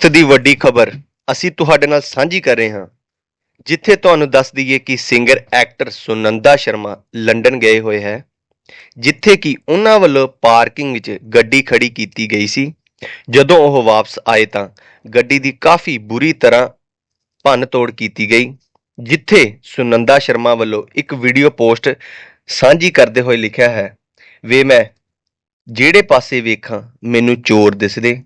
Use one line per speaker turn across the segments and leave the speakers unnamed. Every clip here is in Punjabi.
ਵਕਤ ਦੀ ਵੱਡੀ ਖਬਰ ਅਸੀਂ ਤੁਹਾਡੇ ਨਾਲ ਸਾਂਝੀ ਕਰ ਰਹੇ ਹਾਂ, ਜਿੱਥੇ ਤੁਹਾਨੂੰ ਦੱਸ ਦਈਏ ਕਿ singer actor Sunanda Sharma London ਗਏ ਹੋਏ ਹੈ, ਜਿੱਥੇ ਕਿ ਉਹਨਾਂ ਵੱਲੋਂ ਪਾਰਕਿੰਗ ਵਿੱਚ ਗੱਡੀ ਖੜੀ ਕੀਤੀ ਗਈ ਸੀ। ਜਦੋਂ ਉਹ ਵਾਪਸ ਆਏ ਤਾਂ ਗੱਡੀ ਦੀ ਕਾਫੀ ਬੁਰੀ ਤਰ੍ਹਾਂ ਭੰਨ ਤੋੜ ਕੀਤੀ ਗਈ, ਜਿੱਥੇ ਸੁਨੰਦਾ ਸ਼ਰਮਾ ਵੱਲੋਂ ਇੱਕ ਵੀਡੀਓ ਪੋਸਟ ਸਾਂਝੀ ਕਰਦੇ ਹੋਏ ਲਿਖਿਆ ਹੈ, ਵੇ ਮੈਂ ਜਿਹੜੇ ਪਾਸੇ ਵੇਖਾਂ, ਮੈਨੂੰ ਚੋਰ ਦਿਸਦੇ।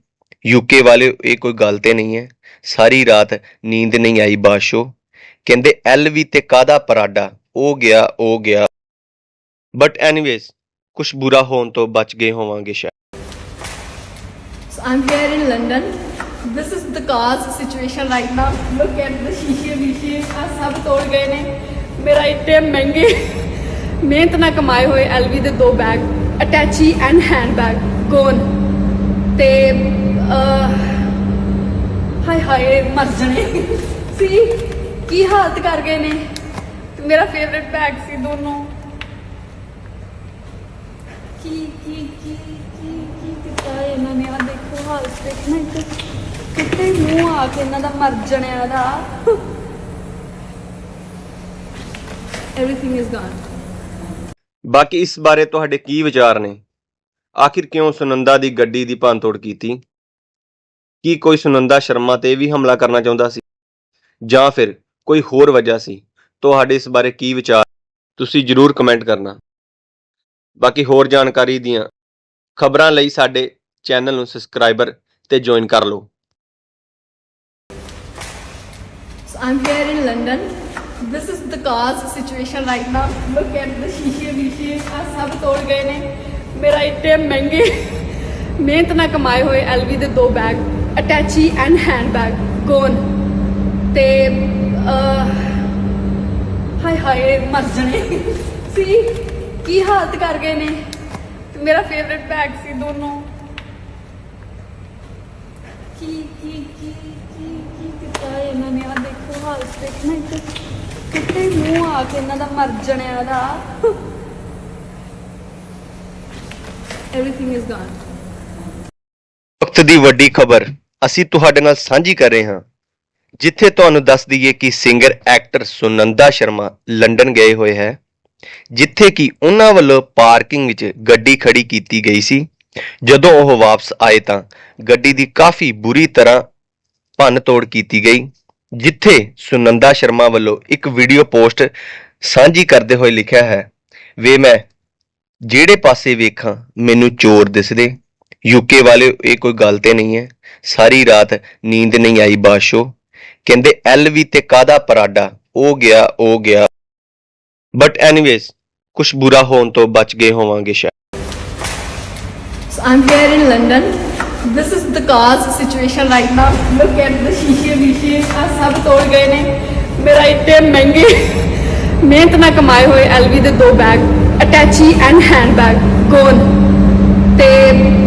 ਯੂਕੇ ਵਾਲੇ ਇਹ ਕੋਈ ਗੱਲ ਤੇ ਨਹੀਂ ਹੈ। ਸਾਰੀ ਰਾਤ ਨੀਂਦ ਨਹੀਂ ਆਈ ਬਾਸ਼ੋ। ਕਹਿੰਦੇ ਐਲਵੀ ਤੇ ਕਾਦਾ ਪਰਾਡਾ? ਉਹ ਗਿਆ ਉਹ ਗਿਆ। ਬਟ ਐਨੀਵੇਜ਼ ਕੁਝ ਬੁਰਾ ਹੋਣ ਤੋਂ ਬਚ ਗਏ ਹੋਵਾਂਗੇ ਸ਼ਾਇਦ।
So I'm here in London. This is the car's situation right now. Look at the ਸ਼ੀਸ਼ੇ ਵੀਸ਼ੇ ਆ ਸਭ ਤੋੜ ਗਏ ਨੇ ਮੇਰਾ ਇੱਟੇ ਮਹਿੰਗੇ ਮਿਹਨਤ ਨਾਲ ਕਮਾਏ ਹੋਏ LV ਦੇ ਦੋ bag attache and handbag gone ਤੇ ਅਹ, ਹਾਏ ਹਾਏ, ਮਰ ਜਣੇ। ਸੀ, ਕੀ ਹਾਲਤ ਕਰ ਗਏ ਨੇ? ਮੇਰਾ ਫੇਵਰਿਟ ਬੈਗ ਸੀ ਦੋਨੋਂ। ਕੀ ਕੀ ਕੀ ਕੀ ਕੀ ਕੀਤਾ ਇਹਨਾਂ ਨੇ? ਆ ਦੇਖੋ ਹਾਲਤ ਦੇਖਣਾ ਇੱਥੇ ਕਿੱਥੇ ਮੂੰਹ ਆ ਕੇ ਇਹਨਾਂ ਦਾ ਮਰ ਜਣਿਆ ਦਾ? Everything is gone
ਬਾਕੀ ਇਸ ਬਾਰੇ ਤੁਹਾਡੇ ਕੀ ਵਿਚਾਰ ਨੇ? ਆਖਿਰ ਕਿਉਂ ਸੁਨੰਦਾ ਦੀ ਗੱਡੀ ਦੀ ਭੰਨਤੋੜ ਕੀਤੀ? ਕੀ ਕੋਈ ਸੁਨੰਦਾ ਸ਼ਰਮਾ ਤੇ ਵੀ ਹਮਲਾ ਕਰਨਾ ਚਾਹੁੰਦਾ ਸੀ? ਜਾਂ ਫਿਰ ਕੋਈ ਹੋਰ ਵਜ੍ਹਾ ਸੀ? ਤੁਹਾਡੇ ਇਸ ਬਾਰੇ ਕੀ ਵਿਚਾਰ? ਤੁਸੀਂ ਜਰੂਰ ਕਮੈਂਟ ਕਰਨਾ। ਬਾਕੀ ਹੋਰ ਜਾਣਕਾਰੀ ਦੀਆਂ ਖਬਰਾਂ ਲਈ ਸਾਡੇ ਚੈਨਲ ਨੂੰ ਸਬਸਕ੍ਰਾਈਬਰ ਤੇ ਜੁਆਇਨ ਕਰ ਲਓ।
So, i'm here in london. This is the car's situation right now. Look at the ਸ਼ੀਸ਼ੇ ਵੀਸ਼ੇ ਆ ਸਭ ਤੋੜ ਗਏ ਨੇ। ਮੇਰਾ ਇੱਟੇ ਮਹਿੰਗੇ ਮਿਹਨਤ ਨਾਲ ਕਮਾਏ ਹੋਏ LV ਦੇ ਦੋ bag attache and handbag gone ਤੇ ਹਾਏ ਹਾਏ, ਮਰ ਜਣੇ। ਸੀ, ਕੀ ਹਾਲਤ ਕਰ ਗਏ ਨੇ? ਮੇਰਾ ਫੇਵਰਿਟ ਬੈਗ ਸੀ ਦੋਨੋਂ। ਕੀ ਕੀ ਕੀ ਕੀ ਕੀ ਕੀਤਾ ਇਹਨਾਂ ਨੇ? ਆ ਦੇਖੋ ਹਾਲਤ ਦੇਖਣਾ ਇੱਥੇ ਕਿੱਥੇ ਮੂੰਹ ਆ ਕੇ ਇਹਨਾਂ ਦਾ ਮਰ ਜਣਿਆ ਦਾ। Everything is gone.
ਵਕਤ ਦੀ ਵੱਡੀ ਖਬਰ। ਅਸੀਂ ਤੁਹਾਡੇ ਨਾਲ ਸਾਂਝੀ ਕਰ ਰਹੇ ਹਾਂ, ਜਿੱਥੇ ਤੁਹਾਨੂੰ ਦੱਸ ਦਈਏ ਕਿ singer actor Sunanda Sharma London ਗਏ ਹੋਏ ਹੈ, ਜਿੱਥੇ ਕਿ ਉਹਨਾਂ ਵੱਲੋਂ ਪਾਰਕਿੰਗ ਵਿੱਚ ਗੱਡੀ ਖੜੀ ਕੀਤੀ ਗਈ ਸੀ। ਜਦੋਂ ਉਹ ਵਾਪਸ ਆਏ ਤਾਂ ਗੱਡੀ ਦੀ ਕਾਫੀ ਬੁਰੀ ਤਰ੍ਹਾਂ ਭੰਨ ਤੋੜ ਕੀਤੀ ਗਈ, ਜਿੱਥੇ ਸੁਨੰਦਾ ਸ਼ਰਮਾ ਵੱਲੋਂ ਇੱਕ ਵੀਡੀਓ ਪੋਸਟ ਸਾਂਝੀ ਕਰਦੇ ਹੋਏ ਲਿਖਿਆ ਹੈ, ਵੇ ਮੈਂ ਜਿਹੜੇ ਪਾਸੇ ਵੇਖਾਂ, ਮੈਨੂੰ ਚੋਰ ਦਿਸਦੇ। ਯੂਕੇ ਵਾਲੇ ਇਹ ਕੋਈ ਗੱਲ ਤੇ ਨਹੀਂ ਹੈ। ਸਾਰੀ ਰਾਤ ਨੀਂਦ ਨਹੀਂ ਆਈ ਬਾਸ਼ੋ। ਕਹਿੰਦੇ ਐਲਵੀ ਤੇ ਕਾਦਾ ਪਰਾਡਾ? ਉਹ ਗਿਆ ਉਹ ਗਿਆ। ਬਟ ਐਨੀਵੇਜ਼ ਕੁਝ ਬੁਰਾ ਹੋਣ ਤੋਂ ਬਚ ਗਏ ਹੋਵਾਂਗੇ ਸ਼ਾਇਦ।
So i'm here in london. This is the car's situation right now. Look at the ਸ਼ੀਸ਼ੇ ਵੀਸ਼ੇ ਆ ਸਭ ਤੋੜ ਗਏ ਨੇ ਮੇਰਾ ਇੱਟੇ ਮਹਿੰਗੇ ਮਿਹਨਤ ਨਾਲ ਕਮਾਏ ਹੋਏ LV ਦੇ ਦੋ bag attache and handbag gone ਤੇ ਅਹ,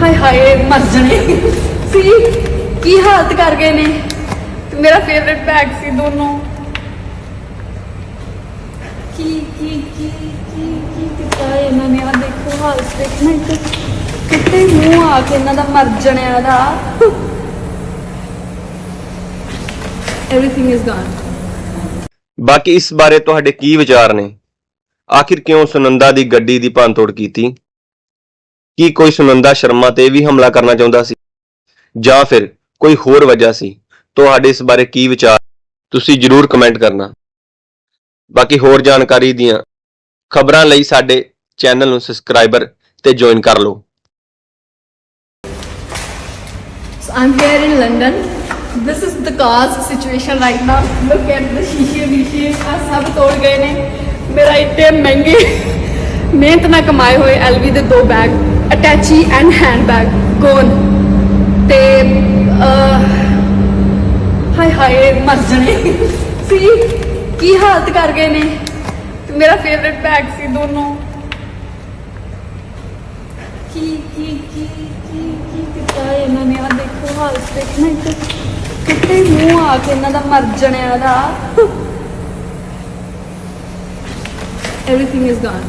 ਹਾਏ ਹਾਏ, ਮਰ ਜਣੇ। ਸੀ, ਕੀ ਹਾਲਤ ਕਰ ਗਏ ਨੇ? ਮੇਰਾ ਫੇਵਰਿਟ ਬੈਗ ਸੀ ਦੋਨੋਂ। ਕੀ ਕੀ ਕੀ ਕੀ ਕੀ ਕੀਤਾ ਇਹਨਾਂ ਨੇ? ਆ ਦੇਖੋ ਹਾਲਤ ਦੇਖਣਾ ਇੱਥੇ ਕਿੱਥੇ ਮੂੰਹ ਆ ਕੇ ਇਹਨਾਂ ਦਾ ਮਰ ਜਣਿਆ ਦਾ। Everything is gone
ਬਾਕੀ ਇਸ ਬਾਰੇ ਤੁਹਾਡੇ ਕੀ ਵਿਚਾਰ ਨੇ? ਆਖਿਰ ਕਿਉਂ ਸੁਨੰਦਾ ਦੀ ਗੱਡੀ ਦੀ ਭੰਨਤੋੜ ਕੀਤੀ? ਕੀ ਕੋਈ ਸੁਨੰਦਾ ਸ਼ਰਮਾ ਤੇ ਵੀ ਹਮਲਾ ਕਰਨਾ ਚਾਹੁੰਦਾ ਸੀ? ਜਾਂ ਫਿਰ ਕੋਈ ਹੋਰ ਵਜ੍ਹਾ ਸੀ? ਤੁਹਾਡੇ ਇਸ ਬਾਰੇ ਕੀ ਵਿਚਾਰ? ਤੁਸੀਂ ਜਰੂਰ ਕਮੈਂਟ ਕਰਨਾ। ਬਾਕੀ ਹੋਰ ਜਾਣਕਾਰੀ ਦੀਆਂ ਖਬਰਾਂ ਲਈ ਸਾਡੇ ਚੈਨਲ ਨੂੰ ਸਬਸਕ੍ਰਾਈਬਰ ਤੇ ਜੁਆਇਨ ਕਰ ਲਓ।
So, I'm here in London. This is the car's situation right now. Look at the ਸ਼ੀਸ਼ੇ ਵੀਸ਼ੇ ਆ ਸਭ ਤੋੜ ਗਏ ਨੇ ਮੇਰਾ ਇੱਟੇ ਮਹਿੰਗੇ ਮਿਹਨਤ ਨਾਲ ਕਮਾਏ ਹੋਏ ਐਲਵੀ ਦੇ ਦੋ bag attache and handbag gone ਤੇ ਅਹ, ਹਾਏ ਹਾਏ ਮਰ ਜਣੇ। ਸੀ ਕੀ ਹਾਲਤ ਕਰ ਗਏ ਨੇ? ਮੇਰਾ ਫੇਵਰਿਟ ਬੈਗ ਸੀ ਦੋਨੋਂ। ਕੀ ਕੀ ਕੀ ਕੀ ਕੀ ਕੀਤਾ ਇਹਨਾਂ ਨੇ? ਆ ਦੇਖੋ ਹਾਲਤ ਦੇਖਣਾ ਇੱਥੇ ਕਿੱਥੇ ਮੂੰਹ ਆ ਕੇ ਇਹਨਾਂ ਦਾ ਮਰ ਜਣਿਆ ਦਾ। Everything is gone